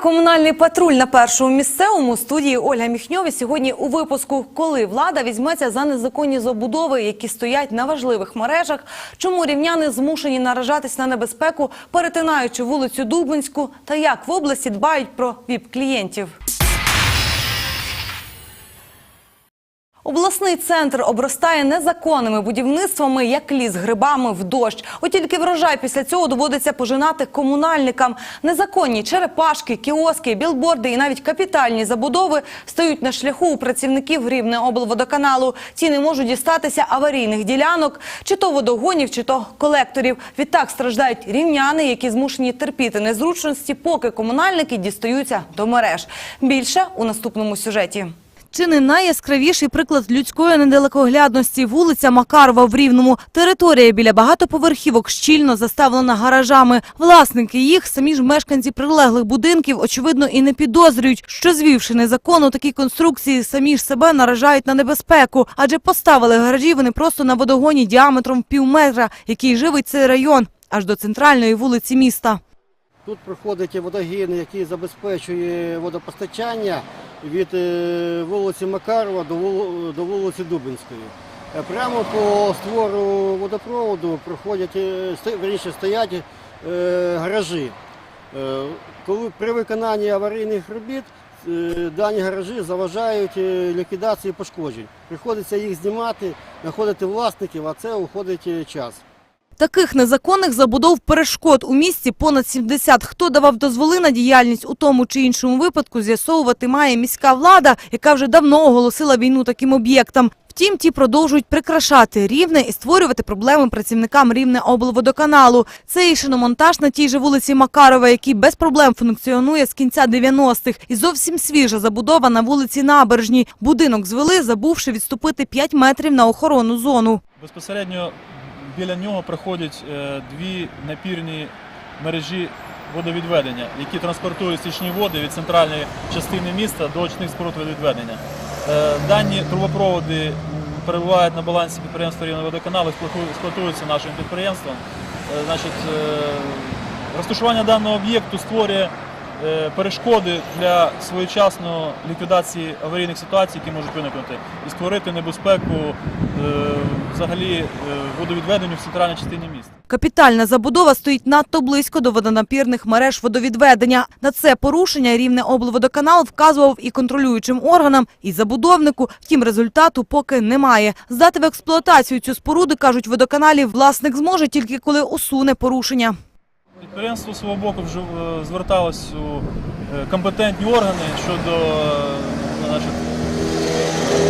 комунальний патруль на першому місцевому студії Ольга Міхньові сьогодні у випуску Коли влада візьметься за незаконні забудови, які стоять на важливих мережах, чому рівняни змушені наражатись на небезпеку, перетинаючи вулицю Дубинську, та як в області дбають про віп-клієнтів. Обласний центр обростає незаконними будівництвами, як ліс грибами в дощ. От тільки врожай після цього доводиться пожинати комунальникам. Незаконні черепашки, кіоски, білборди і навіть капітальні забудови стають на шляху у працівників рівне облводоканалу. Ті не можуть дістатися аварійних ділянок, чи то водогонів, чи то колекторів. Відтак страждають рівняни, які змушені терпіти незручності, поки комунальники дістаються до мереж. Більше у наступному сюжеті. Чи не найяскравіший приклад людської недалекоглядності вулиця Макарова в Рівному. Територія біля багатоповерхівок щільно заставлена гаражами. Власники їх, самі ж мешканці прилеглих будинків, очевидно, і не підозрюють, що звівши незаконно такі конструкції, самі ж себе наражають на небезпеку. Адже поставили гаражі вони просто на водогоні діаметром пів метра, який живить цей район, аж до центральної вулиці міста. Тут проходить водогін, який забезпечує водопостачання від е, вулиці Макарова до вулиці Дубинської. Е, Прямо по створу водопроводу проходять, е, стоять гаражі. Коли при виконанні аварійних робіт дані гаражі заважають ліквідації пошкоджень. Приходиться їх знімати, знаходити власників, а це уходить час. Таких незаконних забудов перешкод у місті понад 70. Хто давав дозволи на діяльність у тому чи іншому випадку, з'ясовувати має міська влада, яка вже давно оголосила війну таким об'єктам. Втім, ті продовжують прикрашати рівне і створювати проблеми працівникам рівне облводоканалу. Це і шиномонтаж на тій же вулиці Макарова, який без проблем функціонує з кінця 90-х. І зовсім свіжа забудова на вулиці Набережній. Будинок звели, забувши відступити 5 метрів на охоронну зону. Безпосередньо біля нього проходять е, дві напірні мережі водовідведення, які транспортують стічні води від центральної частини міста до очних споруд водовідведення. Е, Дані трубопроводи перебувають на балансі підприємства експлуату- експлуатуються нашим підприємством. Е, Значить, розташування даного об'єкту створює перешкоди для своєчасної ліквідації аварійних ситуацій, які можуть виникнути, і створити небезпеку е, взагалі е, водовідведенню в центральній частині міста. Капітальна забудова стоїть надто близько до водонапірних мереж водовідведення. На це порушення рівне облводоканал вказував і контролюючим органам, і забудовнику. Втім, результату поки немає. Здати в експлуатацію цю споруду, кажуть водоканалі, власник зможе тільки коли усуне порушення. Підприємство свого боку вже е, зверталось у е, компетентні органи щодо е, значить,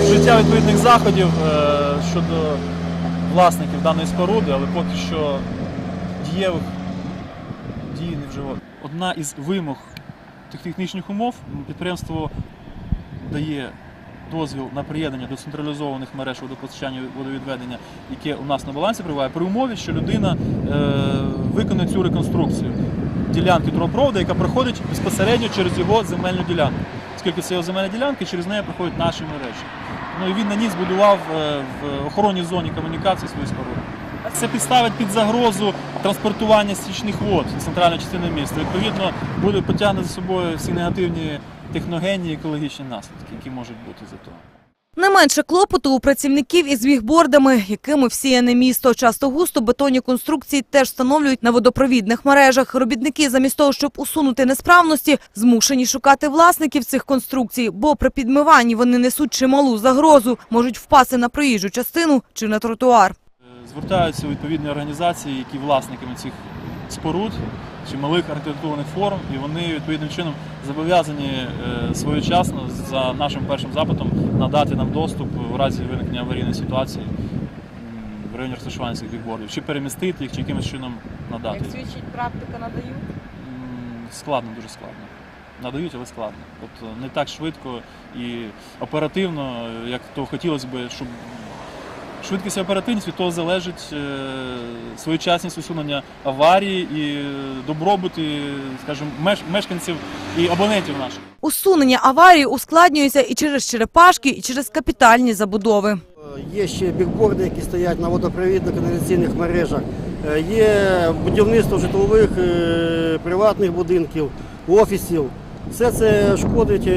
вжиття відповідних заходів е, щодо власників даної споруди, але поки що дієвих дій не вживало. Одна із вимог тих технічних умов підприємство дає дозвіл на приєднання до централізованих мереж водопостачання водовідведення, яке у нас на балансі перебуває, при умові, що людина е, виконає цю реконструкцію ділянки трубопроводу, яка проходить безпосередньо через його земельну ділянку. Оскільки це його земельна ділянка, через неї проходять наші мережі. Ну і він на ній збудував е, в охоронній зоні комунікації свою споруду. Це підставить під загрозу транспортування стічних вод з центральної частини міста. Відповідно, буде потягне за собою всі негативні техногенні екологічні наслідки, які можуть бути за того. Не менше клопоту у працівників із вігбордами, якими всіяне місто. Часто густо бетонні конструкції теж встановлюють на водопровідних мережах. Робітники замість того, щоб усунути несправності, змушені шукати власників цих конструкцій, бо при підмиванні вони несуть чималу загрозу, можуть впасти на проїжджу частину чи на тротуар. Звертаються відповідні організації, які власниками цих споруд чи малих архітектурних форм, і вони відповідним чином зобов'язані е, своєчасно за нашим першим запитом надати нам доступ у разі виникнення аварійної ситуації в районі розташування цих бікбордів, чи перемістити їх, чи якимось чином надати. Як свідчить практика, надають. Складно, дуже складно. Надають, але складно. Тобто не так швидко і оперативно, як то хотілося б, щоб швидкість і оперативність від того залежить е, своєчасність усунення аварії і е, добробут, і, скажімо, мешканців і абонентів наших. Усунення аварії ускладнюється і через черепашки, і через капітальні забудови. Е, Є ще бікборди, які стоять на водопровідно-каналізаційних мережах. Є будівництво житлових приватних будинків, офісів. Все це шкодить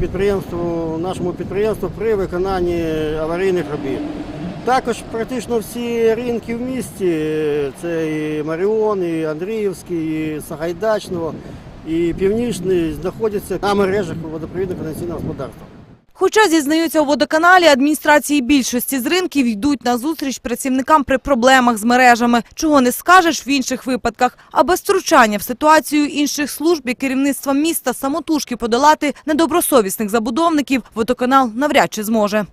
підприємству, нашому підприємству при виконанні аварійних робіт. Також практично всі ринки в місті, це і Маріон, і Андріївський, і Сагайдачного, і Північний, знаходяться на мережах водопровідно каналізаційного господарства. Хоча зізнаються у водоканалі, адміністрації більшості з ринків йдуть на зустріч працівникам при проблемах з мережами, чого не скажеш в інших випадках. А без втручання в ситуацію інших служб і керівництва міста самотужки подолати недобросовісних забудовників водоканал навряд чи зможе.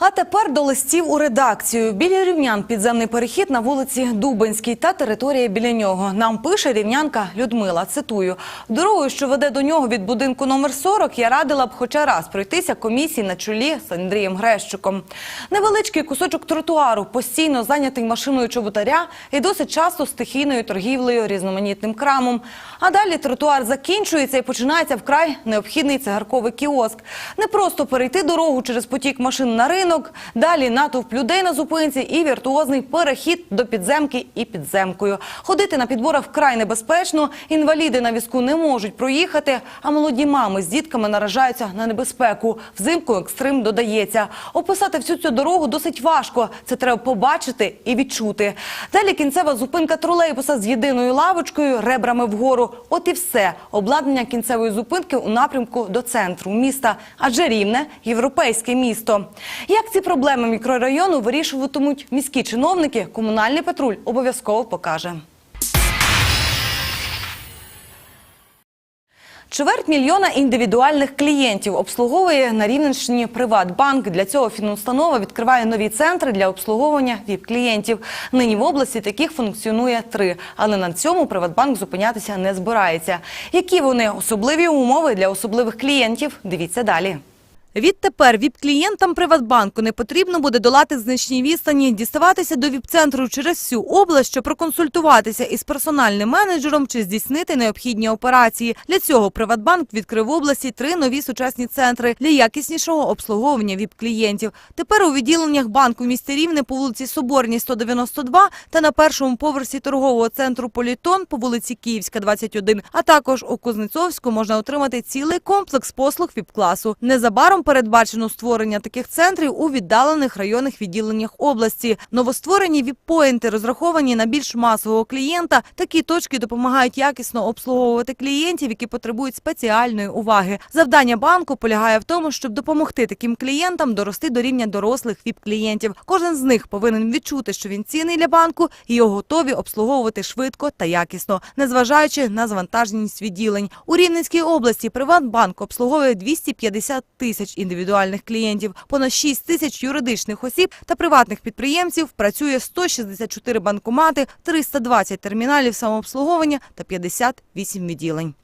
А тепер до листів у редакцію. Біля рівнян підземний перехід на вулиці Дубинській та територія біля нього. Нам пише рівнянка Людмила. Цитую: дорогою, що веде до нього від будинку номер 40, я радила б хоча раз пройтися комісії на чолі з Андрієм Грещуком. Невеличкий кусочок тротуару, постійно зайнятий машиною чоботаря і досить часто стихійною торгівлею різноманітним крамом. А далі тротуар закінчується і починається вкрай необхідний цигарковий кіоск. Не просто перейти дорогу через потік машин на ринок, далі натовп людей на зупинці і віртуозний перехід до підземки і підземкою. Ходити на підборах вкрай небезпечно, інваліди на візку не можуть проїхати, а молоді мами з дітками наражаються на небезпеку. Взимку екстрим додається. Описати всю цю дорогу досить важко. Це треба побачити і відчути. Далі кінцева зупинка тролейбуса з єдиною лавочкою, ребрами вгору. От і все. Обладнання кінцевої зупинки у напрямку до центру міста. Адже рівне європейське місто. Як ці проблеми мікрорайону вирішуватимуть міські чиновники, комунальний патруль обов'язково покаже. Чверть мільйона індивідуальних клієнтів обслуговує на Рівненщині Приватбанк. Для цього фінустанова відкриває нові центри для обслуговування ВІП-клієнтів. Нині в області таких функціонує три, але на цьому Приватбанк зупинятися не збирається. Які вони особливі умови для особливих клієнтів? Дивіться далі. Відтепер віп-клієнтам Приватбанку не потрібно буде долати значні відстані, діставатися до віп-центру через всю область, щоб проконсультуватися із персональним менеджером чи здійснити необхідні операції. Для цього Приватбанк відкрив в області три нові сучасні центри для якіснішого обслуговування віп-клієнтів. Тепер у відділеннях банку місті Рівне по вулиці Соборній 192 та на першому поверсі торгового центру Політон по вулиці Київська 21, а також у Кузнецовську можна отримати цілий комплекс послуг віп-класу. Незабаром передбачено створення таких центрів у віддалених районних відділеннях області. Новостворені віп-поінти розраховані на більш масового клієнта. Такі точки допомагають якісно обслуговувати клієнтів, які потребують спеціальної уваги. Завдання банку полягає в тому, щоб допомогти таким клієнтам дорости до рівня дорослих віп-клієнтів. Кожен з них повинен відчути, що він цінний для банку і його готові обслуговувати швидко та якісно, незважаючи на завантаженість відділень. У Рівненській області Приватбанк обслуговує 250 тисяч індивідуальних клієнтів, понад 6 тисяч юридичних осіб та приватних підприємців. Працює 164 банкомати, 320 терміналів самообслуговування та 58 відділень.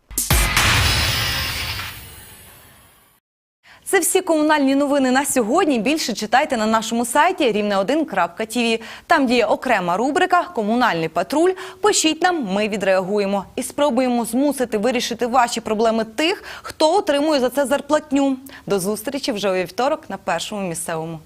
Це всі комунальні новини на сьогодні. Більше читайте на нашому сайті рівне1.тв. Там діє окрема рубрика Комунальний патруль. Пишіть нам, ми відреагуємо і спробуємо змусити вирішити ваші проблеми тих, хто отримує за це зарплатню. До зустрічі вже у вівторок на першому місцевому.